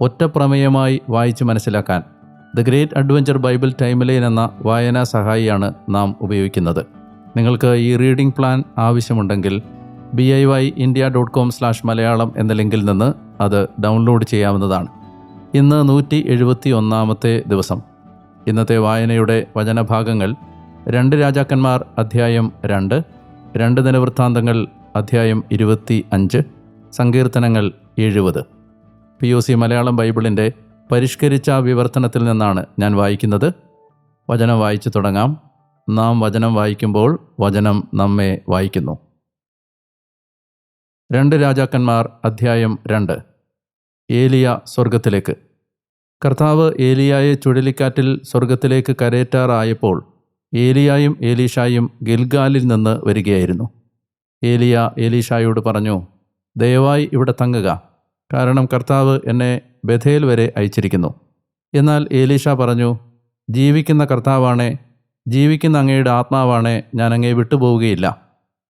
ഒറ്റ പ്രമേയമായി വായിച്ച് മനസ്സിലാക്കാൻ the great adventure Bible timeline എന്ന വായനാ സഹായിയാണ് നാം ഉപയോഗിക്കുന്നത്. നിങ്ങൾക്ക് ഈ റീഡിംഗ് പ്ലാൻ ആവശ്യമുണ്ടെങ്കിൽ B I Y India dot com slash Malayalam എന്ന ലിങ്കിൽ നിന്ന് അത് ഡൗൺലോഡ് ചെയ്യാവുന്നതാണ്. ഇന്ന് നൂറ്റി എഴുപത്തി ഒന്നാമത്തെ ദിവസം. ഇന്നത്തെ വായനയുടെ വചനഭാഗങ്ങൾ രണ്ട് രാജാക്കന്മാർ അധ്യായം രണ്ട് രണ്ട് ദിനവൃത്താന്തങ്ങൾ അധ്യായം ഇരുപത്തി അഞ്ച് സങ്കീർത്തനങ്ങൾ എഴുപത്. പി ഒ സി മലയാളം ബൈബിളിന്റെ പരിഷ്കരിച്ച വിവർത്തനത്തിൽ നിന്നാണ് ഞാൻ വായിക്കുന്നത്. വചനം വായിച്ചു തുടങ്ങാം. നാം വചനം വായിക്കുമ്പോൾ വചനം നമ്മെ വായിക്കുന്നു. രണ്ട് രാജാക്കന്മാർ അധ്യായം രണ്ട്. ഏലിയ സ്വർഗത്തിലേക്ക് കർത്താവ് ഏലിയായെ ചുഴലിക്കാറ്റിൽ സ്വർഗത്തിലേക്ക് കരയേറ്റാറായപ്പോൾ ഏലിയായും ഏലീഷായും ഗിൽഗാലിൽ നിന്ന് വരികയായിരുന്നു. ഏലിയ ഏലീഷായോട് പറഞ്ഞു ദയവായി ഇവിടെ തങ്ങുക. കാരണം കർത്താവ് എന്നെ ബഥേൽ വരെ അയച്ചിരിക്കുന്നു. എന്നാൽ ഏലീഷ പറഞ്ഞു ജീവിക്കുന്ന കർത്താവാണേ ജീവിക്കുന്ന അങ്ങയുടെ ആത്മാവാണേ ഞാൻ അങ്ങയെ വിട്ടുപോവുകയില്ല.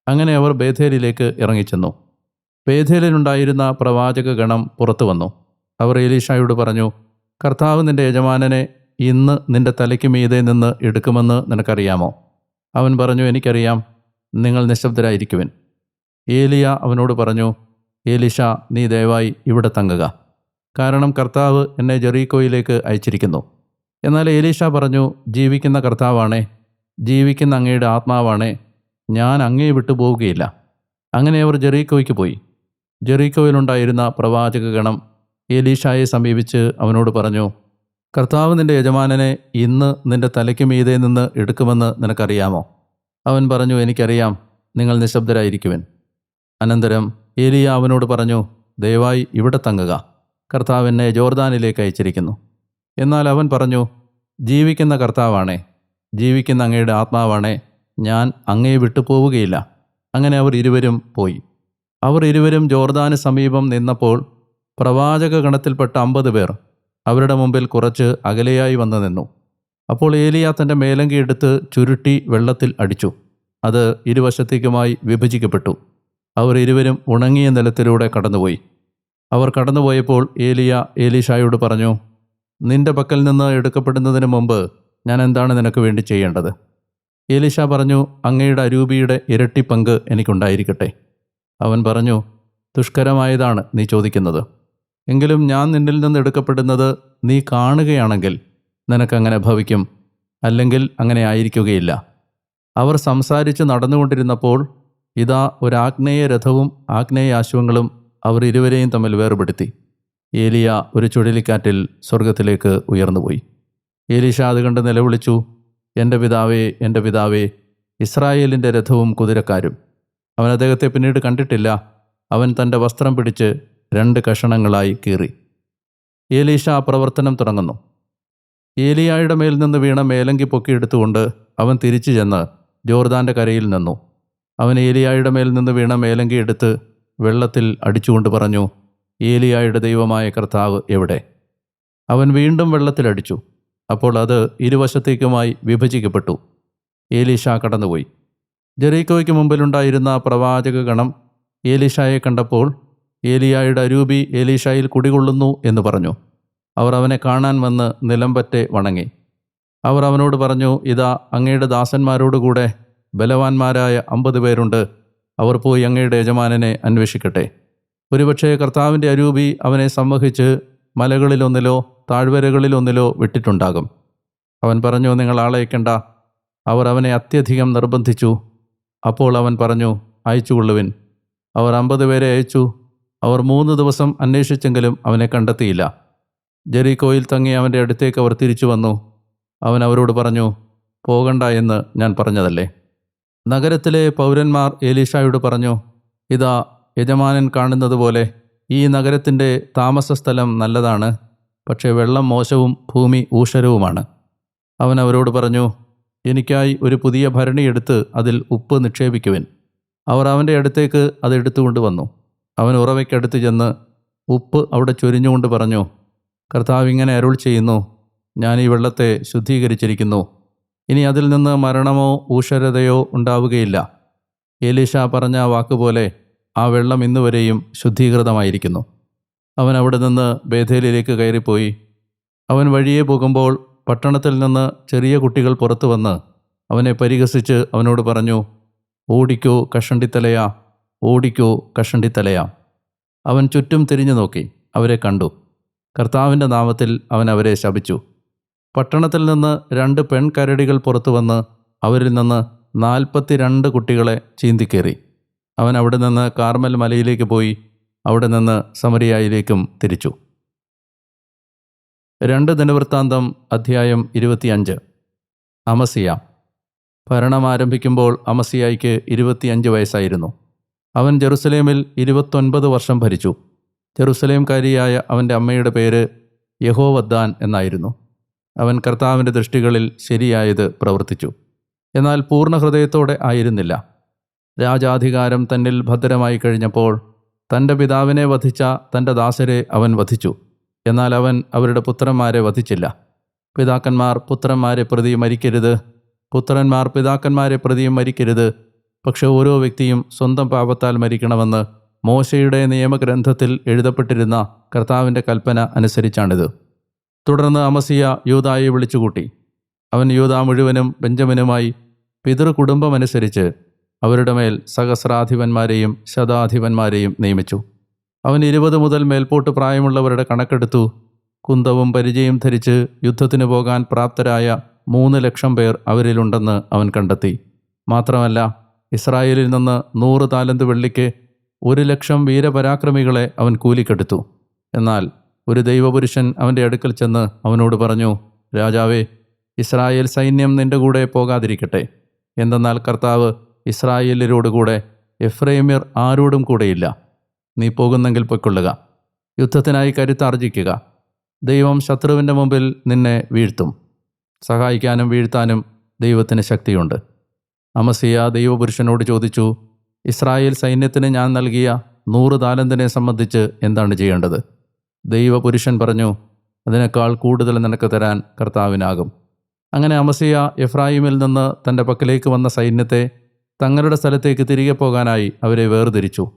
അങ്ങനെ അവർ ബേഥേലിലേക്ക് ഇറങ്ങിച്ചെന്നു. ബേഥേലിനുണ്ടായിരുന്ന പ്രവാചക ഗണം പുറത്തു വന്നു. അവർ ഏലീഷായോട് പറഞ്ഞു കർത്താവ് നിന്റെ യജമാനനെ ഇന്ന് നിന്റെ തലയ്ക്ക് മീതെ നിന്ന് എടുക്കുമെന്ന് നിനക്കറിയാമോ? അവൻ പറഞ്ഞു എനിക്കറിയാം നിങ്ങൾ നിശബ്ദരായിരിക്കുവിൻ. ഏലിയ അവനോട് പറഞ്ഞു ഏലിഷ നീ ദയവായി ഇവിടെ തങ്ങുക. കാരണം കർത്താവ് എന്നെ ജെറീക്കോയിലേക്ക് അയച്ചിരിക്കുന്നു. എന്നാൽ ഏലീഷ പറഞ്ഞു ജീവിക്കുന്ന കർത്താവാണേ ജീവിക്കുന്ന അങ്ങയുടെ ആത്മാവാണേ ഞാൻ അങ്ങയെ വിട്ടു പോവുകയില്ല. അങ്ങനെ അവർ ജെറീക്കോയ്ക്ക് പോയി. ജെറീക്കോയിലുണ്ടായിരുന്ന പ്രവാചക ഗണം ഏലീഷായെ സമീപിച്ച് അവനോട് പറഞ്ഞു കർത്താവ് നിന്റെ യജമാനനെ ഇന്ന് നിന്റെ തലയ്ക്ക് മീതെ നിന്ന് എടുക്കുമെന്ന് നിനക്കറിയാമോ? അവൻ പറഞ്ഞു എനിക്കറിയാം നിങ്ങൾ നിശബ്ദരായിരിക്കുവൻ. അനന്തരം ഏലിയ അവനോട് പറഞ്ഞു ദയവായി ഇവിടെ തങ്ങുക. കർത്താവ് എന്നെ ജോർദാനിലേക്ക് അയച്ചിരിക്കുന്നു. എന്നാൽ അവൻ പറഞ്ഞു ജീവിക്കുന്ന കർത്താവാണേ ജീവിക്കുന്ന അങ്ങയുടെ ആത്മാവാണേ ഞാൻ അങ്ങയെ വിട്ടു പോവുകയില്ല അങ്ങനെ അവർ ഇരുവരും പോയി. അവർ ഇരുവരും ജോർദാന് സമീപം നിന്നപ്പോൾ പ്രവാചക ഗണത്തിൽപ്പെട്ട അമ്പത് പേർ അവരുടെ മുമ്പിൽ കുറച്ച് അകലെയായി വന്നു നിന്നു. അപ്പോൾ ഏലിയ തന്റെ മേലങ്കി എടുത്ത് ചുരുട്ടി വെള്ളത്തിൽ അടിച്ചു. അത് ഇരുവശത്തേക്കുമായി വിഭജിക്കപ്പെട്ടു. അവർ ഇരുവരും ഉണങ്ങിയ നിലത്തിലൂടെ കടന്നുപോയി. അവർ കടന്നുപോയപ്പോൾ ഏലിയ ഏലീഷായോട് പറഞ്ഞു നിന്റെ പക്കൽ നിന്ന് എടുക്കപ്പെടുന്നതിന് മുമ്പ് ഞാൻ എന്താണ് നിനക്ക് വേണ്ടി ചെയ്യേണ്ടത്? ഏലീഷ പറഞ്ഞു അങ്ങയുടെ അരൂപിയുടെ ഇരട്ടി പങ്ക് എനിക്കുണ്ടായിരിക്കട്ടെ. അവൻ പറഞ്ഞു ദുഷ്കരമായതാണ് നീ ചോദിക്കുന്നത്. എങ്കിലും ഞാൻ നിന്നിൽ നിന്ന് എടുക്കപ്പെടുന്നത് നീ കാണുകയാണെങ്കിൽ നിനക്കങ്ങനെ ഭവിക്കും അല്ലെങ്കിൽ അങ്ങനെ ആയിരിക്കുകയില്ല. അവർ സംസാരിച്ച് നടന്നുകൊണ്ടിരുന്നപ്പോൾ ഇതാ ഒരു ആഗ്നേയ രഥവും ആഗ്നേയ അശ്വങ്ങളും അവർ ഇരുവരെയും തമ്മിൽ വേർപെടുത്തി. ഏലിയ ഒരു ചുഴലിക്കാറ്റിൽ സ്വർഗത്തിലേക്ക് ഉയർന്നുപോയി. ഏലീഷ അത് കണ്ട് നിലവിളിച്ചു എന്റെ പിതാവേ എന്റെ പിതാവേ ഇസ്രായേലിന്റെ രഥവും കുതിരക്കാരും. അവൻ അദ്ദേഹത്തെ പിന്നീട് കണ്ടിട്ടില്ല. അവൻ തന്റെ വസ്ത്രം പിടിച്ച് രണ്ട് കഷണങ്ങളായി കീറി. ഏലീഷ പ്രവർത്തനം തുടങ്ങുന്നു. ഏലിയായുടെ മേൽ നിന്ന് വീണ മേലങ്കി പൊക്കിയെടുത്തുകൊണ്ട് അവൻ തിരിച്ചു ചെന്ന് ജോർദാന്റെ കരയിൽ നിന്നു. അവൻ ഏലിയായുടെ മേൽ നിന്ന് വീണ മേലങ്കി എടുത്ത് വെള്ളത്തിൽ അടിച്ചുകൊണ്ട് പറഞ്ഞു ഏലിയായുടെ ദൈവമായ കർത്താവ് എവിടെ? അവൻ വീണ്ടും വെള്ളത്തിലടിച്ചു അപ്പോൾ അത് ഇരുവശത്തേക്കുമായി വിഭജിക്കപ്പെട്ടു. ഏലീഷ കടന്നുപോയി. ജെറീക്കോയ്ക്ക് മുമ്പിലുണ്ടായിരുന്ന പ്രവാചക ഗണം ഏലീഷായെ കണ്ടപ്പോൾ ഏലിയായുടെ അരൂപി ഏലീഷായിൽ കുടികൊള്ളുന്നു എന്ന് പറഞ്ഞു. അവർ അവനെ കാണാൻ വന്ന് നിലംപറ്റെ വണങ്ങി. അവർ അവനോട് പറഞ്ഞു ഇതാ അങ്ങയുടെ ദാസന്മാരോടുകൂടെ ബലവാന്മാരായ അമ്പത് പേരുണ്ട്. അവർ പോയി അങ്ങയുടെ യജമാനനെ അന്വേഷിക്കട്ടെ. ഒരുപക്ഷേ കർത്താവിന്റെ അരൂപി അവനെ സംവഹിച്ച് മലകളിലൊന്നിലോ താഴ്വരകളിലൊന്നിലോ വിട്ടിട്ടുണ്ടാകും. അവൻ പറഞ്ഞു നിങ്ങൾ ആളയക്കണ്ട അവർ അവനെ അത്യധികം നിർബന്ധിച്ചു. അപ്പോൾ അവൻ പറഞ്ഞു അയച്ചുകൊള്ളുവിൻ. അവർ അമ്പത് പേരെ അയച്ചു. അവർ മൂന്ന് ദിവസം അന്വേഷിച്ചെങ്കിലും അവനെ കണ്ടെത്തിയില്ല. ജെറിക്കോയിൽ തങ്ങി അവന്റെ അടുത്തേക്ക് അവർ തിരിച്ചു വന്നു. അവൻ അവരോട് പറഞ്ഞു പോകണ്ട എന്ന് ഞാൻ പറഞ്ഞതല്ലേ? നഗരത്തിലെ പൗരന്മാർ ഏലീഷായോട് പറഞ്ഞു ഇതാ യജമാനൻ കാണുന്നത് പോലെ ഈ നഗരത്തിന്റെ താമസസ്ഥലം നല്ലതാണ് പക്ഷേ വെള്ളം മോശവും ഭൂമി ഊഷരവുമാണ്. അവൻ അവരോട് പറഞ്ഞു എനിക്കായി ഒരു പുതിയ ഭരണി എടുത്ത് അതിൽ ഉപ്പ് നിക്ഷേപിക്കുവിൻ. അവർ അവന്റെ അടുത്തേക്ക് അത് എടുത്തുകൊണ്ട് വന്നു. അവൻ ഉറവയ്ക്കടുത്ത് ചെന്ന് ഉപ്പ് അവിടെ ചൊരിഞ്ഞുകൊണ്ട് പറഞ്ഞു കർത്താവ് ഇങ്ങനെ അരുൾ ചെയ്യുന്നു ഞാൻ ഈ വെള്ളത്തെ ശുദ്ധീകരിച്ചിരിക്കുന്നു. ഇനി അതിൽ നിന്ന് മരണമോ ഊഷരതയോ ഉണ്ടാവുകയില്ല. ഏലീഷ പറഞ്ഞ വാക്കുപോലെ ആ വെള്ളം ഇന്നുവരെയും ശുദ്ധീകൃതമായിരിക്കുന്നു. അവൻ അവിടെ നിന്ന് ബേധേലിലേക്ക് കയറിപ്പോയി. അവൻ വഴിയെ പോകുമ്പോൾ പട്ടണത്തിൽ നിന്ന് ചെറിയ കുട്ടികൾ പുറത്തു വന്ന് അവനെ പരിഹസിച്ച് അവനോട് പറഞ്ഞു ഓടിക്കോ കഷണ്ടിത്തലയാ ഓടിക്കോ കഷണ്ടിത്തലയാ. അവൻ ചുറ്റും തിരിഞ്ഞു നോക്കി അവരെ കണ്ടു. കർത്താവിന്റെ നാമത്തിൽ അവൻ അവരെ ശപിച്ചു. പട്ടണത്തിൽ നിന്ന് രണ്ട് പെൺകരടികൾ പുറത്തു വന്ന് അവരിൽ നിന്ന് നാൽപ്പത്തിരണ്ട് കുട്ടികളെ ചീന്തിക്കേറി. അവൻ അവിടെ നിന്ന് കാർമൽ മലയിലേക്ക് പോയി അവിടെ നിന്ന് സമരിയായിലേക്കും തിരിച്ചു. രണ്ട് ദിനവൃത്താന്തം അധ്യായം ഇരുപത്തിയഞ്ച്. അമസിയ. ഭരണം ആരംഭിക്കുമ്പോൾ അമസിയായിക്ക് ഇരുപത്തിയഞ്ച് വയസ്സായിരുന്നു. അവൻ ജെറുസലേമിൽ ഇരുപത്തൊൻപത് വർഷം ഭരിച്ചു. ജെറുസലേംകാരിയായ അവന്റെ അമ്മയുടെ പേര് യഹോവദ്ദാൻ എന്നായിരുന്നു. അവൻ കർത്താവിന്റെ ദൃഷ്ടികളിൽ ശരിയായത് പ്രവർത്തിച്ചു. എന്നാൽ പൂർണ ഹൃദയത്തോടെ ആയിരുന്നില്ല. രാജാധികാരം തന്നിൽ ഭദ്രമായി കഴിഞ്ഞപ്പോൾ തന്റെ പിതാവിനെ വധിച്ച തന്റെ ദാസരെ അവൻ വധിച്ചു. എന്നാൽ അവൻ അവരുടെ പുത്രന്മാരെ വധിച്ചില്ല. പിതാക്കന്മാർ പുത്രന്മാരെ പ്രതി മരിക്കരുത്. പുത്രന്മാർ പിതാക്കന്മാരെ പ്രതിയും മരിക്കരുത്. പക്ഷെ ഓരോ വ്യക്തിയും സ്വന്തം പാപത്താൽ മരിക്കണമെന്ന് മോശയുടെ നിയമഗ്രന്ഥത്തിൽ എഴുതപ്പെട്ടിരുന്ന കർത്താവിന്റെ കൽപ്പന അനുസരിച്ചാണിത്. തുടർന്ന് അമസിയ യൂതായെ വിളിച്ചുകൂട്ടി. അവൻ യൂത മുഴുവനും ബെഞ്ചമിനുമായി പിതൃകുടുംബമനുസരിച്ച് അവരുടെ മേൽ സഹസ്രാധിപന്മാരെയും ശതാധിപന്മാരെയും നിയമിച്ചു. അവൻ ഇരുപത് മുതൽ മേൽപോട്ട് പ്രായമുള്ളവരുടെ കണക്കെടുത്തു. കുന്തവും പരിചയം ധരിച്ച് യുദ്ധത്തിന് പോകാൻ പ്രാപ്തരായ മൂന്ന് ലക്ഷം പേർ അവരിലുണ്ടെന്ന് അവൻ കണ്ടെത്തി. മാത്രമല്ല ഇസ്രായേലിൽ നിന്ന് നൂറ് താലന്ത് വെള്ളിക്ക് ഒരു ലക്ഷം വീരപരാക്രമികളെ അവൻ കൂലിക്കെടുത്തു. എന്നാൽ ഒരു ദൈവപുരുഷൻ അവന്റെ അടുക്കൽ ചെന്ന് അവനോട് പറഞ്ഞു രാജാവേ ഇസ്രായേൽ സൈന്യം നിന്റെ കൂടെ പോകാതിരിക്കട്ടെ. എന്തെന്നാൽ കർത്താവ് ഇസ്രായേലിനോടുകൂടെ എഫ്രൈമ്യർ ആരോടും കൂടെയില്ല. നീ പോകുന്നെങ്കിൽ പൊയ്ക്കൊള്ളുക. യുദ്ധത്തിനായി കരുത്താർജിക്കുക ദൈവം ശത്രുവിന്റെ മുമ്പിൽ നിന്നെ വീഴ്ത്തും. സഹായിക്കാനും വീഴ്ത്താനും ദൈവത്തിന് ശക്തിയുണ്ട്. അമസിയ ദൈവപുരുഷനോട് ചോദിച്ചു ഇസ്രായേൽ സൈന്യത്തിന് ഞാൻ നൽകിയ നൂറ് താലന്തിനെ സംബന്ധിച്ച് എന്താണ് ചെയ്യേണ്ടത്? ദൈവപുരുഷൻ പറഞ്ഞു അതിനേക്കാൾ കൂടുതൽ നിനക്ക് തരാൻ കർത്താവിനാകും. അങ്ങനെ അമസിയ എഫ്രായിമിൽ നിന്ന് തന്റെ പക്കലേക്ക് വന്ന സൈന്യത്തെ തങ്ങളുടെ സ്ഥലത്തേക്ക് തിരികെ പോകാനായി അവരെ വേർതിരിച്ചു.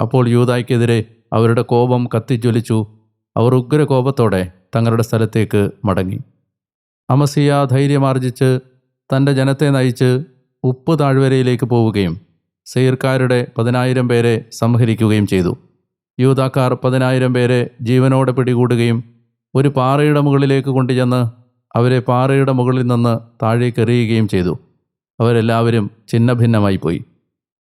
അപ്പോൾ യൂതായ്ക്കെതിരെ അവരുടെ കോപം കത്തിജ്വലിച്ചു. അവർ ഉഗ്രകോപത്തോടെ തങ്ങളുടെ സ്ഥലത്തേക്ക് മടങ്ങി. അമസിയ ധൈര്യമാർജിച്ച് തന്റെ ജനത്തെ നയിച്ച് ഉപ്പ് താഴ്വരയിലേക്ക് പോവുകയും സെയർക്കാരുടെ പതിനായിരം പേരെ സംഹരിക്കുകയും ചെയ്തു. യൂതാക്കാർ പതിനായിരം പേരെ ജീവനോടെ പിടികൂടുകയും ഒരു പാറയുടെ മുകളിലേക്ക് കൊണ്ടുചെന്ന് അവരെ പാറയുടെ മുകളിൽ നിന്ന് താഴേക്ക് എറിയുകയും ചെയ്തു. അവരെല്ലാവരും ഛിന്നഭിന്നമായി പോയി.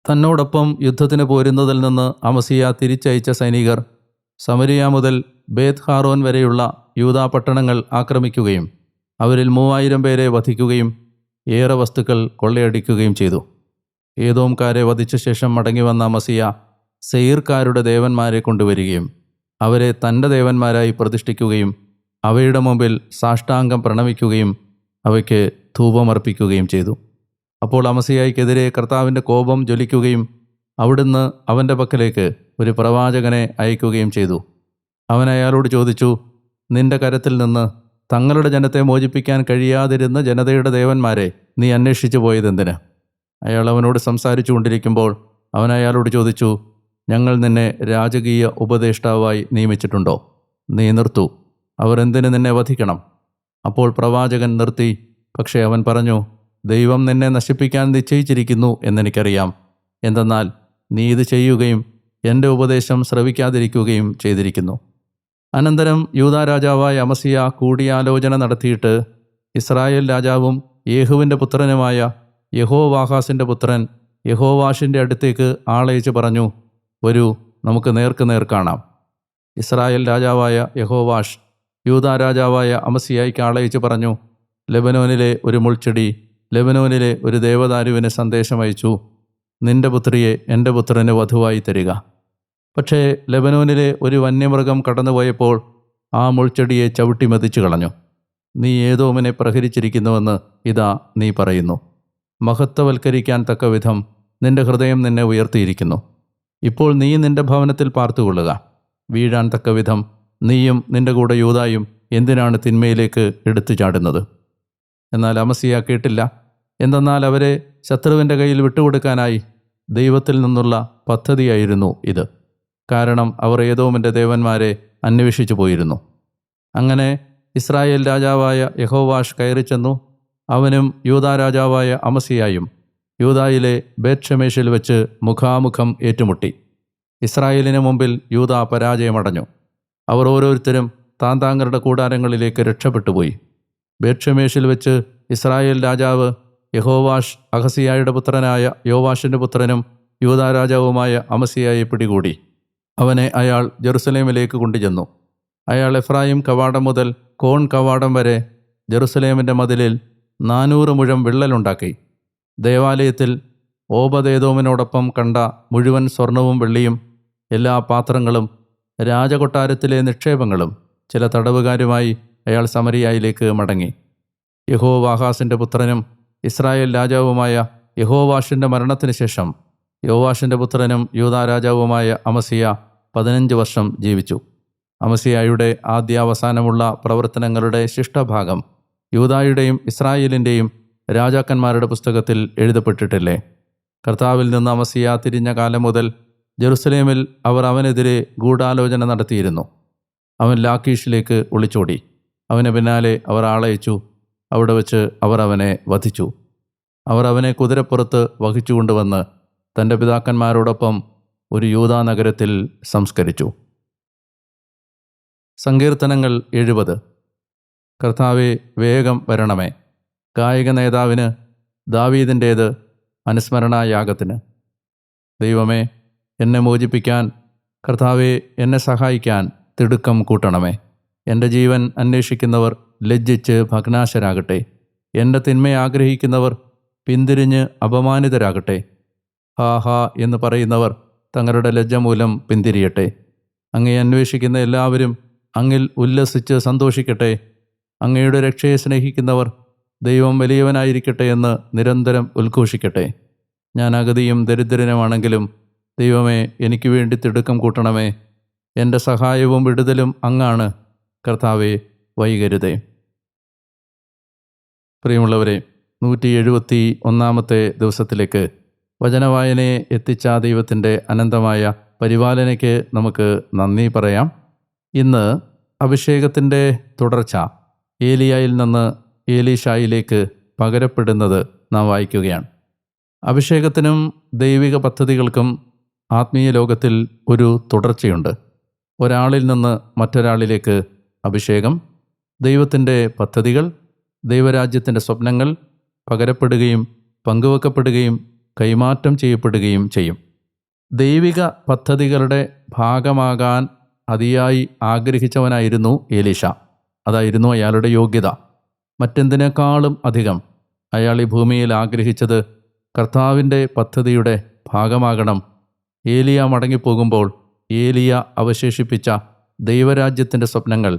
തന്നോടൊപ്പം യുദ്ധത്തിന് പോരുന്നതിൽ നിന്ന് അമസിയ തിരിച്ചയച്ച സൈനികർ സമരിയ മുതൽ ബേത് ഹാറോൻ വരെയുള്ള യൂതാ പട്ടണങ്ങൾ ആക്രമിക്കുകയും അവരിൽ മൂവായിരം പേരെ വധിക്കുകയും ഏറെ വസ്തുക്കൾ കൊള്ളയടിക്കുകയും ചെയ്തു. ഏതോംകാരെ വധിച്ച ശേഷം മടങ്ങി വന്ന അമസിയ സെയീർക്കാരുടെ ദേവന്മാരെ കൊണ്ടുവരികയും അവരെ തന്റെ ദേവന്മാരായി പ്രതിഷ്ഠിക്കുകയും അവയുടെ മുമ്പിൽ സാഷ്ടാംഗം പ്രണമിക്കുകയും അവയ്ക്ക് ധൂപമർപ്പിക്കുകയും ചെയ്തു. അപ്പോൾ അമസിയായിക്കെതിരെ കർത്താവിന്റെ കോപം ജ്വലിക്കുകയും അവിടുന്ന് അവന്റെ പക്കലേക്ക് ഒരു പ്രവാചകനെ അയക്കുകയും ചെയ്തു. അവൻ അയാളോട് ചോദിച്ചു നിന്റെ കരത്തിൽ നിന്ന് തങ്ങളുടെ ജനത്തെ മോചിപ്പിക്കാൻ കഴിയാതിരുന്ന ജനതയുടെ ദേവന്മാരെ നീ അന്വേഷിച്ചു പോയതെന്തിന്? അയാൾ അവനോട് സംസാരിച്ചു കൊണ്ടിരിക്കുമ്പോൾ അവൻ അയാളോട് ചോദിച്ചു ഞങ്ങൾ നിന്നെ രാജകീയ ഉപദേഷ്ടാവായി നിയമിച്ചിട്ടുണ്ടോ? നീ നിർത്തു. അവരെന്തിനു നിന്നെ വധിക്കണം? അപ്പോൾ പ്രവാചകൻ നിർത്തി. പക്ഷേ അവൻ പറഞ്ഞു ദൈവം നിന്നെ നശിപ്പിക്കാൻ നിശ്ചയിച്ചിരിക്കുന്നു എന്നെനിക്കറിയാം. എന്തെന്നാൽ നീ ഇത് ചെയ്യുകയും എന്റെ ഉപദേശം ശ്രവിക്കാതിരിക്കുകയും ചെയ്തിരിക്കുന്നു. അനന്തരം യൂതാ രാജാവായ അമസിയ കൂടിയാലോചന നടത്തിയിട്ട് ഇസ്രായേൽ രാജാവും യേഹുവിന്റെ പുത്രനുമായ യഹോവാഹാസിന്റെ പുത്രൻ യഹോവാഷിന്റെ അടുത്തേക്ക് ആളയച്ച് പറഞ്ഞു വരൂ നമുക്ക് നേർക്ക് നേർ കാണാം. ഇസ്രായേൽ രാജാവായ യഹോവാഷ് യൂത രാജാവായ അമസിയായിക്ക് ആളയച്ചു പറഞ്ഞു ലെബനോനിലെ ഒരു മുൾച്ചെടി ലെബനോനിലെ ഒരു ദേവദാരുവിന് സന്ദേശം അയച്ചു. നിന്റെ പുത്രിയെ എന്റെ പുത്രന് വധുവായി തരിക. പക്ഷേ ലെബനോനിലെ ഒരു വന്യമൃഗം കടന്നുപോയപ്പോൾ ആ മുൾച്ചെടിയെ ചവിട്ടി മതിച്ചു കളഞ്ഞു. നീ ഏതോമിനെ പ്രഹരിച്ചിരിക്കുന്നുവെന്ന് ഇതാ നീ പറയുന്നു. മഹത്വവൽക്കരിക്കാൻ തക്ക വിധം നിന്റെ ഹൃദയം നിന്നെ ഉയർത്തിയിരിക്കുന്നു. ഇപ്പോൾ നീ നിന്റെ ഭവനത്തിൽ പാർത്തുകൊള്ളുക. വീഴാൻ തക്ക വിധം നീയും നിന്റെ കൂടെ യൂതായും എന്തിനാണ് തിന്മയിലേക്ക് എടുത്തു ചാടുന്നത് എന്നാൽ അമസിയ കേട്ടില്ല. എന്തെന്നാൽ അവരെ ശത്രുവിന്റെ കയ്യിൽ വിട്ടുകൊടുക്കാനായി ദൈവത്തിൽ നിന്നുള്ള പദ്ധതിയായിരുന്നു ഇത്. കാരണം അവർ ഏതോമിന്റെ ദേവന്മാരെ അന്വേഷിച്ചു പോയിരുന്നു. അങ്ങനെ ഇസ്രായേൽ രാജാവായ യഹോവാഷ് കയറി ചെന്നു അവനും യൂതാ രാജാവായ അമസിയായും യൂതായിലെ ബേത്ഷമേഷിൽ വെച്ച് മുഖാമുഖം ഏറ്റുമുട്ടി. ഇസ്രായേലിന് മുമ്പിൽ യൂത പരാജയമടഞ്ഞു. അവർ ഓരോരുത്തരും താൻ താങ്കളുടെ കൂടാരങ്ങളിലേക്ക് രക്ഷപ്പെട്ടുപോയി. ബേക്ഷമേഷിൽ വെച്ച് ഇസ്രായേൽ രാജാവ് യഹോവാഷ് അഹസിയായുടെ പുത്രനായ യോവാഷിന്റെ പുത്രനും യൂതാ രാജാവുമായ അമസിയായെ പിടികൂടി. അവനെ അയാൾ ജെറുസലേമിലേക്ക് കൊണ്ടുചെന്നു. അയാൾ എഫ്രായിം കവാടം മുതൽ കോൺ കവാടം വരെ ജെറുസലേമിന്റെ മതിലിൽ നാനൂറ് മുഴം വിള്ളലുണ്ടാക്കി. ദേവാലയത്തിൽ ഓപദേതോമിനോടൊപ്പം കണ്ട മുഴുവൻ സ്വർണവും വെള്ളിയും എല്ലാ പാത്രങ്ങളും രാജകൊട്ടാരത്തിലെ നിക്ഷേപങ്ങളും ചില തടവുകാരുമായി അയാൾ സമരിയായിലേക്ക് മടങ്ങി. യഹോവാഹാസിന്റെ പുത്രനും ഇസ്രായേൽ രാജാവുമായ യഹോവാഷിന്റെ മരണത്തിന് ശേഷം യോവാഷിന്റെ പുത്രനും യൂതാ രാജാവുമായ അമസിയ പതിനഞ്ച് വർഷം ജീവിച്ചു. അമസിയായുടെ ആദ്യാവസാനമുള്ള പ്രവർത്തനങ്ങളുടെ ശിഷ്ടഭാഗം യൂതായുടെയും ഇസ്രായേലിന്റെയും രാജാക്കന്മാരുടെ പുസ്തകത്തിൽ എഴുതപ്പെട്ടിട്ടില്ലേ? കർത്താവിൽ നിന്ന് അമസിയ തിരിഞ്ഞ കാലം മുതൽ ജെറുസലേമിൽ അവർ അവനെതിരെ ഗൂഢാലോചന നടത്തിയിരുന്നു. അവൻ ലാക്കീഷിലേക്ക് ഒളിച്ചോടി. അവന് പിന്നാലെ അവർ ആളയച്ചു. അവിടെ വച്ച് അവർ അവനെ വധിച്ചു. അവർ അവനെ കുതിരപ്പുറത്ത് വഹിച്ചുകൊണ്ടുവന്ന് തന്റെ പിതാക്കന്മാരോടൊപ്പം ഒരു യൂതാ നഗരത്തിൽ സംസ്കരിച്ചു. സങ്കീർത്തനങ്ങൾ എഴുപത്. കർത്താവെ വേഗം വരണമേ. കായിക നേതാവിന് ദാവീദിന്റേത് അനുസ്മരണായാഗത്തിന് ദൈവമേ എന്നെ മോചിപ്പിക്കാൻ കർത്താവെ എന്നെ സഹായിക്കാൻ തിടുക്കം കൂട്ടണമേ. എന്റെ ജീവൻ അന്വേഷിക്കുന്നവർ ലജ്ജിച്ച് ഭഗ്നാശരാകട്ടെ. എന്റെ തിന്മയെ ആഗ്രഹിക്കുന്നവർ പിന്തിരിഞ്ഞ് അപമാനിതരാകട്ടെ. ഹാ ഹാ എന്ന് പറയുന്നവർ തങ്ങളുടെ ലജ്ജ മൂലം പിന്തിരിയട്ടെ. അങ്ങയെ അന്വേഷിക്കുന്ന എല്ലാവരും അങ്ങിൽ ഉല്ലസിച്ച് സന്തോഷിക്കട്ടെ. അങ്ങയുടെ രക്ഷയെ സ്നേഹിക്കുന്നവർ ദൈവം വലിയവനായിരിക്കട്ടെ എന്ന് നിരന്തരം ഉദ്ഘോഷിക്കട്ടെ ഞാൻ അഗതിയും ദരിദ്രനുമാണെങ്കിലും ദൈവമേ എനിക്ക് വേണ്ടി തിടുക്കം കൂട്ടണമേ. എന്റെ സഹായവും വിടുതലും അങ്ങാണ്. കർത്താവെ വൈകരുതേ. പ്രിയമുള്ളവരെ നൂറ്റി എഴുപത്തി ഒന്നാമത്തെ ദിവസത്തിലേക്ക് വചനവായനയെ എത്തിച്ച ദൈവത്തിന്റെ അനന്തമായ പരിപാലനയ്ക്ക് നമുക്ക് നന്ദി പറയാം. ഇന്ന് അഭിഷേകത്തിന്റെ തുടർച്ച ഏലിയയിൽ നിന്ന് ഏലീഷായിലേക്ക് പകരപ്പെടുന്നത് നാം വായിക്കുകയാണ്. അഭിഷേകത്തിനും ദൈവിക പദ്ധതികൾക്കും ആത്മീയ ലോകത്തിൽ ഒരു തുടർച്ചയുണ്ട്. ഒരാളിൽ നിന്ന് മറ്റൊരാളിലേക്ക് അഭിഷേകം ദൈവത്തിന്റെ പദ്ധതികൾ ദൈവരാജ്യത്തിന്റെ സ്വപ്നങ്ങൾ പകരപ്പെടുകയും പങ്കുവെക്കപ്പെടുകയും കൈമാറ്റം ചെയ്യപ്പെടുകയും ചെയ്യും. ദൈവിക പദ്ധതികളുടെ ഭാഗമാകാൻ അതിയായി ആഗ്രഹിച്ചവനായിരുന്നു ഏലീഷ അതായിരുന്നു അയാളുടെ യോഗ്യത. മറ്റെന്തിനേക്കാളും അധികം അയാൾ ഈ ഭൂമിയിൽ ആഗ്രഹിച്ചത് കർത്താവിന്റെ പദ്ധതിയുടെ ഭാഗമാകണം. ഏലിയ മടങ്ങിപ്പോകുമ്പോൾ ഏലിയ അവശേഷിപ്പിച്ച ദൈവരാജ്യത്തിന്റെ സ്വപ്നങ്ങൾ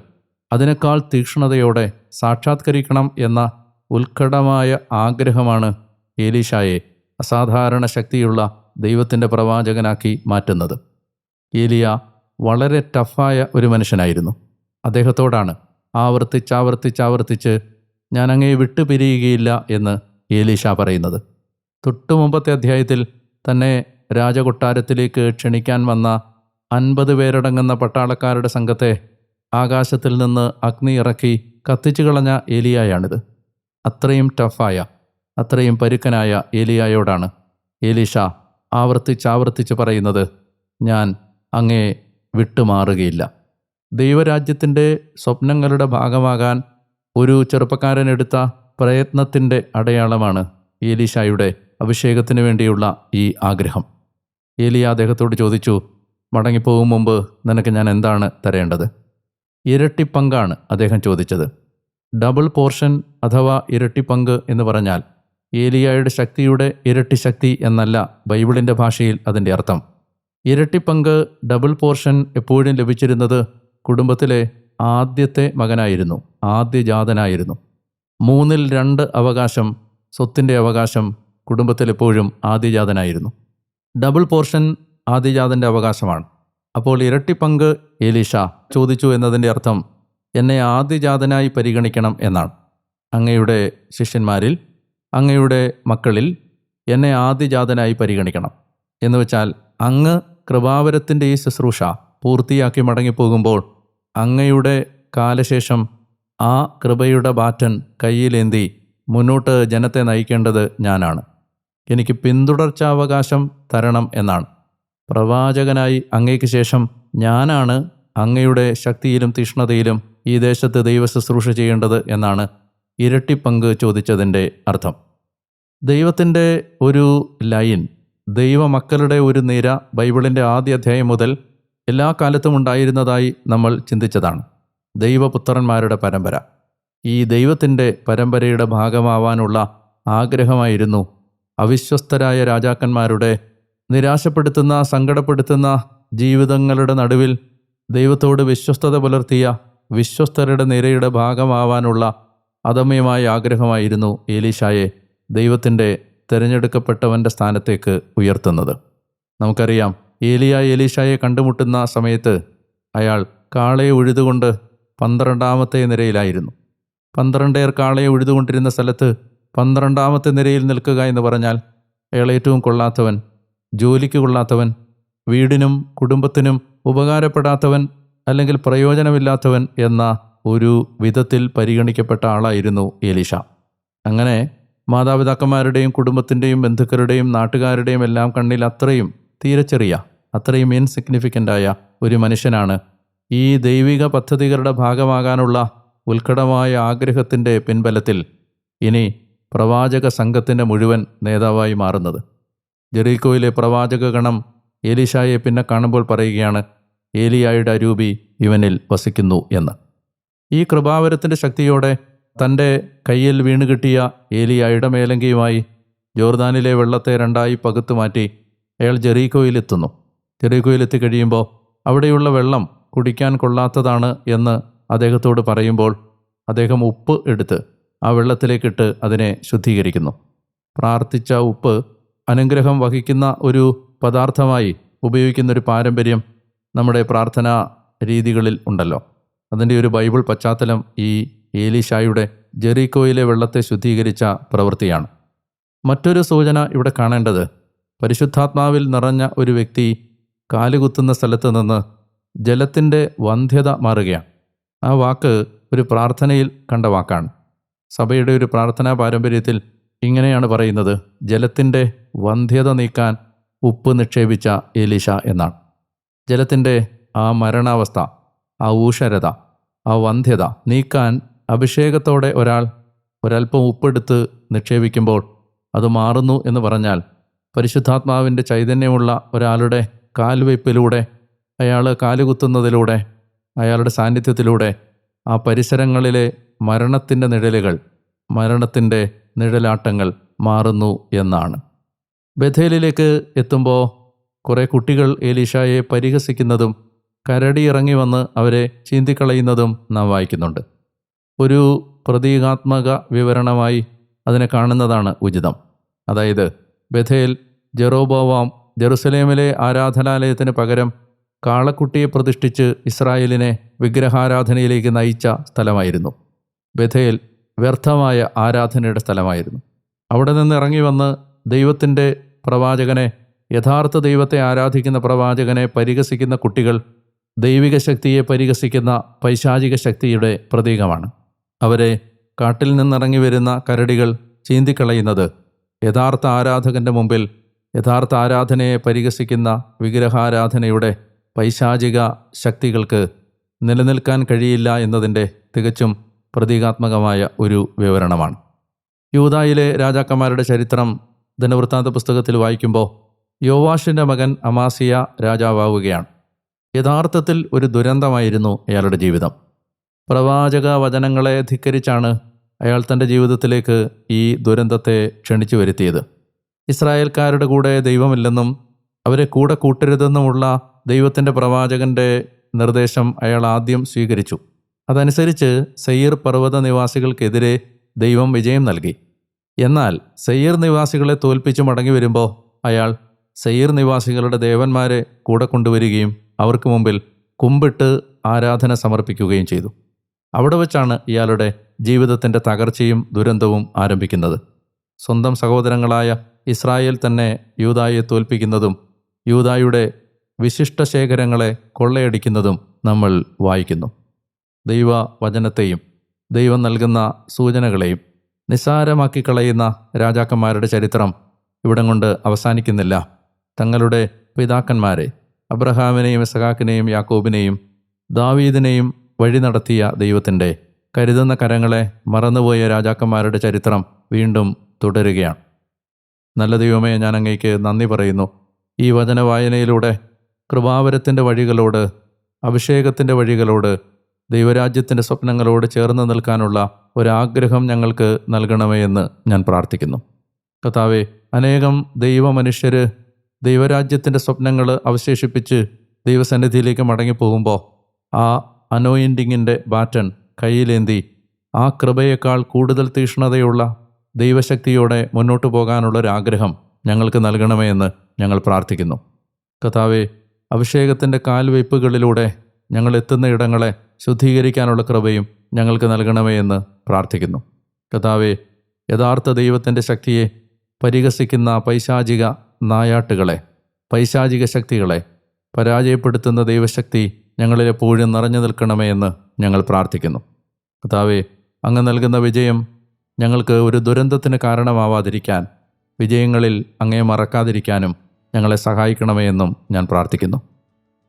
അതിനേക്കാൾ തീക്ഷ്ണതയോടെ സാക്ഷാത്കരിക്കണം എന്ന ഉത്കടമായ ആഗ്രഹമാണ് ഏലീഷായെ അസാധാരണ ശക്തിയുള്ള ദൈവത്തിന്റെ പ്രവാചകനാക്കി മാറ്റുന്നത്. ഏലിയ വളരെ ടഫായ ഒരു മനുഷ്യനായിരുന്നു. അദ്ദേഹത്തോടാണ് ആവർത്തിച്ചാവർത്തിച്ചാവർത്തിച്ച് ഞാൻ അങ്ങയെ വിട്ടുപിരിയുകയില്ല എന്ന് ഏലീഷ പറയുന്നത്. തൊട്ടു മുമ്പത്തെ അധ്യായത്തിൽ തന്നെ രാജകൊട്ടാരത്തിലേക്ക് ക്ഷണിക്കാൻ വന്ന അൻപത് പേരടങ്ങുന്ന പട്ടാളക്കാരുടെ സംഘത്തെ ആകാശത്തിൽ നിന്ന് അഗ്നി ഇറക്കി കത്തിച്ചു കളഞ്ഞ ഏലിയായാണിത് അത്രയും ടഫായ അത്രയും പരുക്കനായ ഏലിയായോടാണ് ഏലീഷ ആവർത്തിച്ചാവർത്തിച്ച് പറയുന്നത് ഞാൻ അങ്ങേ വിട്ടുമാറുകയില്ല. ദൈവരാജ്യത്തിന്റെ സ്വപ്നങ്ങളുടെ ഭാഗമാകാൻ ഒരു ചെറുപ്പക്കാരൻ എടുത്ത പ്രയത്നത്തിന്റെ അടയാളമാണ് ഏലീഷായുടെ അഭിഷേകത്തിന് വേണ്ടിയുള്ള ഈ ആഗ്രഹം. ഏലിയ അദ്ദേഹത്തോട് ചോദിച്ചു മടങ്ങിപ്പോകും മുമ്പ് നിനക്ക് ഞാൻ എന്താണ് തരേണ്ടത്? ഇരട്ടി പങ്കാണ് അദ്ദേഹം ചോദിച്ചത്. ഡബിൾ പോർഷൻ അഥവാ ഇരട്ടി പങ്ക് എന്ന് പറഞ്ഞാൽ ഏലിയായുടെ ശക്തിയുടെ ഇരട്ടി ശക്തി എന്നല്ല ബൈബിളിന്റെ ഭാഷയിൽ അതിന്റെ അർത്ഥം. ഇരട്ടി പങ്ക് ഡബിൾ പോർഷൻ എപ്പോഴും ലഭിച്ചിരുന്നത് കുടുംബത്തിലെ ആദ്യത്തെ മകനായിരുന്നു. ആദ്യജാതനായിരുന്നു. മൂന്നിൽ രണ്ട് അവകാശം സ്വത്തിന്റെ അവകാശം കുടുംബത്തിൽ എപ്പോഴും ആദ്യജാതനായിരുന്നു. ഡബിൾ പോർഷൻ ആദ്യജാതന്റെ അവകാശമാണ്. അപ്പോൾ ഇരട്ടി പങ്ക് എലീഷ ചോദിച്ചു എന്നതിന്റെ അർത്ഥം എന്നെ ആദ്യജാതനായി പരിഗണിക്കണം എന്നാണ്. അങ്ങയുടെ ശിഷ്യന്മാരിൽ അങ്ങയുടെ മക്കളിൽ എന്നെ ആദ്യജാതനായി പരിഗണിക്കണം. എന്ന് വെച്ചാൽ അങ്ങ് കൃപാവരത്തിന്റെ ഈ ശുശ്രൂഷ പൂർത്തിയാക്കി മടങ്ങിപ്പോകുമ്പോൾ അങ്ങയുടെ കാലശേഷം ആ കൃപയുടെ ബാറ്റൻ കയ്യിലേന്തി മുന്നോട്ട് ജനത്തെ നയിക്കേണ്ടത് ഞാനാണ്. എനിക്ക് പിന്തുടർച്ചാവകാശം തരണം എന്നാണ്. പ്രവാചകനായി അങ്ങയ്ക്ക് ശേഷം ഞാനാണ് അങ്ങയുടെ ശക്തിയിലും തീഷ്ണതയിലും ഈ ദേശത്ത് ദൈവ ശുശ്രൂഷ ചെയ്യേണ്ടത് എന്നാണ് ഇരട്ടിപ്പങ്ക് ചോദിച്ചതിന്റെ അർത്ഥം. ദൈവത്തിന്റെ ഒരു ലൈൻ ദൈവമക്കളുടെ ഒരു നിര ബൈബിളിന്റെ ആദ്യ അധ്യായം മുതൽ എല്ലാ കാലത്തും ഉണ്ടായിരുന്നതായി നമ്മൾ ചിന്തിച്ചതാണ്. ദൈവപുത്രന്മാരുടെ പരമ്പര. ഈ ദൈവത്തിന്റെ പരമ്പരയുടെ ഭാഗമാവാനുള്ള ആഗ്രഹമായിരുന്നു അവിശ്വസ്തരായ രാജാക്കന്മാരുടെ നിരാശപ്പെടുത്തുന്ന സങ്കടപ്പെടുത്തുന്ന ജീവിതങ്ങളുടെ നടുവിൽ ദൈവത്തോട് വിശ്വസ്തത പുലർത്തിയ വിശ്വസ്തരുടെ നിരയുടെ ഭാഗമാവാനുള്ള അദമ്യമായ ആഗ്രഹമായിരുന്നു ഏലീഷായെ ദൈവത്തിന്റെ തിരഞ്ഞെടുക്കപ്പെട്ടവന്റെ സ്ഥാനത്തേക്ക് ഉയർത്തുന്നത്. നമുക്കറിയാം ഏലിയ ഏലീഷായെ കണ്ടുമുട്ടുന്ന സമയത്ത് അയാൾ കാളയെ ഉഴുതുകൊണ്ട് പന്ത്രണ്ടാമത്തെ നിരയിലായിരുന്നു. പന്ത്രണ്ടേർ കാളയെ ഉഴുതുകൊണ്ടിരുന്ന സ്ഥലത്ത് പന്ത്രണ്ടാമത്തെ നിരയിൽ നിൽക്കുക എന്ന് പറഞ്ഞാൽ അയാൾ ഏറ്റവും കൊള്ളാത്തവൻ ജോലിക്ക് കൊള്ളാത്തവൻ വീടിനും കുടുംബത്തിനും ഉപകാരപ്പെടാത്തവൻ അല്ലെങ്കിൽ പ്രയോജനമില്ലാത്തവൻ എന്ന ഒരു വിധത്തിൽ പരിഗണിക്കപ്പെട്ട ആളായിരുന്നു എലിഷ അങ്ങനെ മാതാപിതാക്കന്മാരുടെയും കുടുംബത്തിന്റെയും ബന്ധുക്കളുടെയും നാട്ടുകാരുടെയും എല്ലാം കണ്ണിൽ അത്രയും തീരെ ചെറിയ അത്രയും ഇൻസിഗ്നിഫിക്കന്റായ ഒരു മനുഷ്യനാണ് ഈ ദൈവിക പദ്ധതികളുടെ ഭാഗമാകാനുള്ള ഉത്കടമായ ആഗ്രഹത്തിന്റെ പിൻബലത്തിൽ ഇനി പ്രവാചക സംഘത്തിന്റെ മുഴുവൻ നേതാവായി മാറുന്നത്. ജെറീക്കോയിലെ പ്രവാചക ഗണം ഏലിഷായെ പിന്നെ കാണുമ്പോൾ പറയുകയാണ് ഏലിയായുടെ അരൂപി ഇവനിൽ വസിക്കുന്നു എന്ന്. ഈ കൃപാവരത്തിന്റെ ശക്തിയോടെ തന്റെ കയ്യിൽ വീണ് കിട്ടിയ ഏലിയായുടെ മേലങ്കിയുമായി ജോർദാനിലെ വെള്ളത്തെ രണ്ടായി പകുത്തു മാറ്റി അയാൾ ജെറീക്കോയിലെത്തുന്നു. ജെറീക്കോയിലെത്തി കഴിയുമ്പോൾ അവിടെയുള്ള വെള്ളം കുടിക്കാൻ കൊള്ളാത്തതാണ് എന്ന് അദ്ദേഹത്തോട് പറയുമ്പോൾ അദ്ദേഹം ഉപ്പ് എടുത്ത് ആ വെള്ളത്തിലേക്കിട്ട് അതിനെ ശുദ്ധീകരിക്കുന്നു. പ്രാർത്ഥിച്ച ഉപ്പ് അനുഗ്രഹം വഹിക്കുന്ന ഒരു പദാർത്ഥമായി ഉപയോഗിക്കുന്ന ഒരു പാരമ്പര്യം നമ്മുടെ പ്രാർത്ഥനാ രീതികളിൽ ഉണ്ടല്ലോ. അതിന്റെ ഒരു ബൈബിൾ പശ്ചാത്തലം ഈ ഏലിഷായുടെ ജെറീക്കോയിലെ വെള്ളത്തെ ശുദ്ധീകരിച്ച പ്രവൃത്തിയാണ്. മറ്റൊരു സൂചന ഇവിടെ കാണേണ്ടത്. പരിശുദ്ധാത്മാവിൽ നിറഞ്ഞ ഒരു വ്യക്തി കാലുകുത്തുന്ന സ്ഥലത്ത് നിന്ന് ജലത്തിന്റെ വന്ധ്യത മാറുകയാണ്. ആ വാക്ക് ഒരു പ്രാർത്ഥനയിൽ കണ്ട വാക്കാണ്. സഭയുടെ ഒരു പ്രാർത്ഥനാ പാരമ്പര്യത്തിൽ ഇങ്ങനെയാണ് പറയുന്നത് ജലത്തിന്റെ വന്ധ്യത നീക്കാൻ ഉപ്പ് നിക്ഷേപിച്ച എലിഷ എന്നാണ്. ജലത്തിന്റെ ആ മരണാവസ്ഥ ആ ഊഷരത ആ വന്ധ്യത നീക്കാൻ അഭിഷേകത്തോടെ ഒരാൾ ഒരല്പം ഉപ്പെടുത്ത് നിക്ഷേപിക്കുമ്പോൾ അത് മാറുന്നു എന്ന് പറഞ്ഞാൽ പരിശുദ്ധാത്മാവിന്റെ ചൈതന്യമുള്ള ഒരാളുടെ കാൽവയ്പ്പിലൂടെ അയാൾ കാലുകുത്തുന്നതിലൂടെ അയാളുടെ സാന്നിധ്യത്തിലൂടെ ആ പരിസരങ്ങളിലെ മരണത്തിന്റെ നിഴലുകൾ മരണത്തിന്റെ നിഴലാട്ടങ്ങൾ മാറുന്നു എന്നാണ്. ബഥേലിലേക്ക് എത്തുമ്പോൾ കുറേ കുട്ടികൾ ഏലീഷായെ പരിഹസിക്കുന്നതും കരടി ഇറങ്ങി വന്ന് അവരെ ചീന്തിക്കളയുന്നതും നാം വായിക്കുന്നുണ്ട്. ഒരു പ്രതീകാത്മക വിവരണമായി അതിനെ കാണുന്നതാണ് ഉചിതം. അതായത് ബഥേൽ ജെറോബോവാം ജെറുസലേമിലെ ആരാധനാലയത്തിന് പകരം കാളക്കുട്ടിയെ പ്രതിഷ്ഠിച്ച് ഇസ്രായേലിനെ വിഗ്രഹാരാധനയിലേക്ക് നയിച്ച സ്ഥലമായിരുന്നു. ബഥേൽ വ്യർത്ഥമായ ആരാധനയുടെ സ്ഥലമായിരുന്നു. അവിടെ നിന്ന് ഇറങ്ങി വന്ന് ദൈവത്തിന്റെ പ്രവാചകനെ യഥാർത്ഥ ദൈവത്തെ ആരാധിക്കുന്ന പ്രവാചകനെ പരിഹസിക്കുന്ന കുട്ടികൾ ദൈവിക ശക്തിയെ പരിഹസിക്കുന്ന പൈശാചിക ശക്തിയുടെ പ്രതീകമാണ്. അവരെ കാട്ടിൽ നിന്നിറങ്ങി വരുന്ന കരടികൾ ചീന്തിക്കളയുന്നത് യഥാർത്ഥ ആരാധകന്റെ മുമ്പിൽ യഥാർത്ഥ ആരാധനയെ പരിഹസിക്കുന്ന വിഗ്രഹാരാധനയുടെ പൈശാചിക ശക്തികൾക്ക് നിലനിൽക്കാൻ കഴിയില്ല എന്നതിന്റെ തികച്ചും പ്രതീകാത്മകമായ ഒരു വിവരണമാണ്. യൂതായിലെ രാജാക്കന്മാരുടെ ചരിത്രം ദിനവൃത്താന്ത പുസ്തകത്തിൽ വായിക്കുമ്പോൾ യോവാഷിന്റെ മകൻ അമാസിയ രാജാവാവുകയാണ്. യഥാർത്ഥത്തിൽ ഒരു ദുരന്തമായിരുന്നു അയാളുടെ ജീവിതം. പ്രവാചക വചനങ്ങളെ ധിക്കരിച്ചാണ് അയാൾ തന്റെ ജീവിതത്തിലേക്ക് ഈ ദുരന്തത്തെ ക്ഷണിച്ചു വരുത്തിയത്. ഇസ്രായേൽക്കാരുടെ കൂടെ ദൈവമില്ലെന്നും അവരെ കൂടെ കൂട്ടരുതെന്നുമുള്ള ദൈവത്തിന്റെ പ്രവാചകന്റെ നിർദ്ദേശം അയാൾ ആദ്യം സ്വീകരിച്ചു. അതനുസരിച്ച് സയ്യർ പർവത നിവാസികൾക്കെതിരെ ദൈവം വിജയം നൽകി. എന്നാൽ സയ്യർ നിവാസികളെ തോൽപ്പിച്ച് മടങ്ങി വരുമ്പോൾ അയാൾ സയ്യർ നിവാസികളുടെ ദേവന്മാരെ കൂടെ കൊണ്ടുവരികയും അവർക്ക് മുമ്പിൽ കുമ്പിട്ട് ആരാധന സമർപ്പിക്കുകയും ചെയ്തു. അവിടെ വച്ചാണ് ഇയാളുടെ ജീവിതത്തിന്റെ തകർച്ചയും ദുരന്തവും ആരംഭിക്കുന്നത്. സ്വന്തം സഹോദരങ്ങളായ ഇസ്രായേൽ തന്നെ യൂതായെ തോൽപ്പിക്കുന്നതും യൂതായുടെ വിശിഷ്ട ശേഖരങ്ങളെ കൊള്ളയടിക്കുന്നതും നമ്മൾ വായിക്കുന്നു. ദൈവ വചനത്തെയും ദൈവം നൽകുന്ന സൂചനകളെയും നിസ്സാരമാക്കി കളയുന്ന രാജാക്കന്മാരുടെ ചരിത്രം ഇവിടം കൊണ്ട് അവസാനിക്കുന്നില്ല. തങ്ങളുടെ പിതാക്കന്മാരെ അബ്രഹാമിനെയും ഇസഹാക്കിനെയും യാക്കോബിനെയും ദാവീദിനെയും വഴി നടത്തിയ ദൈവത്തിന്റെ കരുതുന്ന കരങ്ങളെ മറന്നുപോയ രാജാക്കന്മാരുടെ ചരിത്രം വീണ്ടും തുടരുകയാണ്. നല്ല ദൈവമേ ഞാൻ അങ്ങേക്ക് നന്ദി പറയുന്നു. ഈ വചന വായനയിലൂടെ കൃപാവരത്തിന്റെ വഴികളോട് അഭിഷേകത്തിന്റെ വഴികളോട് ദൈവരാജ്യത്തിന്റെ സ്വപ്നങ്ങളോട് ചേർന്ന് നിൽക്കാനുള്ള ഒരാഗ്രഹം ഞങ്ങൾക്ക് നൽകണമേ എന്ന് ഞാൻ പ്രാർത്ഥിക്കുന്നു. കർത്താവെ അനേകം ദൈവമനുഷ്യർ ദൈവരാജ്യത്തിന്റെ സ്വപ്നങ്ങൾ അവശേഷിപ്പിച്ച് ദൈവസന്നിധിയിലേക്ക് മടങ്ങിപ്പോകുമ്പോൾ ആ അനോയിന്റിങ്ങിന്റെ ബാറ്റൺ കയ്യിലേന്തി ആ കൃപയേക്കാൾ കൂടുതൽ തീഷ്ണതയുള്ള ദൈവശക്തിയോടെ മുന്നോട്ട് പോകാനുള്ളൊരാഗ്രഹം ഞങ്ങൾക്ക് നൽകണമേ എന്ന് ഞങ്ങൾ പ്രാർത്ഥിക്കുന്നു. കഥാവെ അഭിഷേകത്തിന്റെ കാൽവയ്പ്പുകളിലൂടെ ഞങ്ങൾ എത്തുന്ന ഇടങ്ങളെ ശുദ്ധീകരിക്കാനുള്ള കൃപയും ഞങ്ങൾക്ക് നൽകണമേ എന്ന് പ്രാർത്ഥിക്കുന്നു. കഥാവെ യഥാർത്ഥ ദൈവത്തിന്റെ ശക്തിയെ പരിഹസിക്കുന്ന പൈശാചിക നായാട്ടുകളെ പൈശാചിക ശക്തികളെ പരാജയപ്പെടുത്തുന്ന ദൈവശക്തി ഞങ്ങളിലെപ്പോഴും നിറഞ്ഞു നിൽക്കണമേ എന്ന് ഞങ്ങൾ പ്രാർത്ഥിക്കുന്നു. കർത്താവെ അങ്ങ് നൽകുന്ന വിജയം ഞങ്ങൾക്ക് ഒരു ദുരന്തത്തിന് കാരണമാവാതിരിക്കാൻ വിജയങ്ങളിൽ അങ്ങേ മറക്കാതിരിക്കാനും ഞങ്ങളെ സഹായിക്കണമേ എന്നും ഞാൻ പ്രാർത്ഥിക്കുന്നു.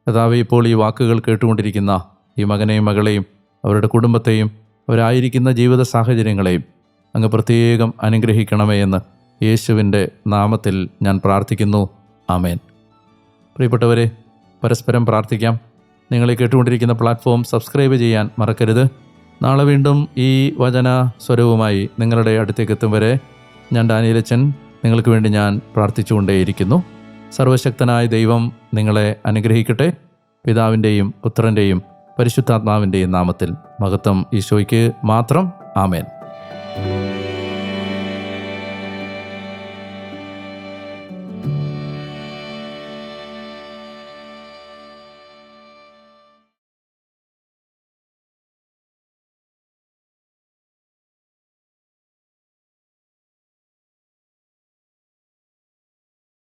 കർത്താവെ ഇപ്പോൾ ഈ വാക്കുകൾ കേട്ടുകൊണ്ടിരിക്കുന്ന ഈ മകനെയും മകളെയും അവരുടെ കുടുംബത്തെയും അവരായിരിക്കുന്ന ജീവിത സാഹചര്യങ്ങളെയും അങ്ങ് പ്രത്യേകം അനുഗ്രഹിക്കണമേ എന്ന് യേശുവിന്റെ നാമത്തിൽ ഞാൻ പ്രാർത്ഥിക്കുന്നു. ആമേൻ. പ്രിയപ്പെട്ടവരെ പരസ്പരം പ്രാർത്ഥിക്കാം. നിങ്ങളെ കേട്ടുകൊണ്ടിരിക്കുന്ന പ്ലാറ്റ്ഫോം സബ്സ്ക്രൈബ് ചെയ്യാൻ മറക്കരുത്. നാളെ വീണ്ടും ഈ വചന സ്വരവുമായി നിങ്ങളുടെ അടുത്തേക്ക് എത്തും വരെ ഞാൻ ഡാനിയലച്ചൻ നിങ്ങൾക്ക് വേണ്ടി ഞാൻ പ്രാർത്ഥിച്ചുകൊണ്ടേയിരിക്കുന്നു. സർവശക്തനായ ദൈവം നിങ്ങളെ അനുഗ്രഹിക്കട്ടെ. പിതാവിന്റെയും പുത്രന്റെയും പരിശുദ്ധാത്മാവിന്റെയും നാമത്തിൽ മഹത്വം ഈശോയ്ക്ക് മാത്രം. ആമേൻ.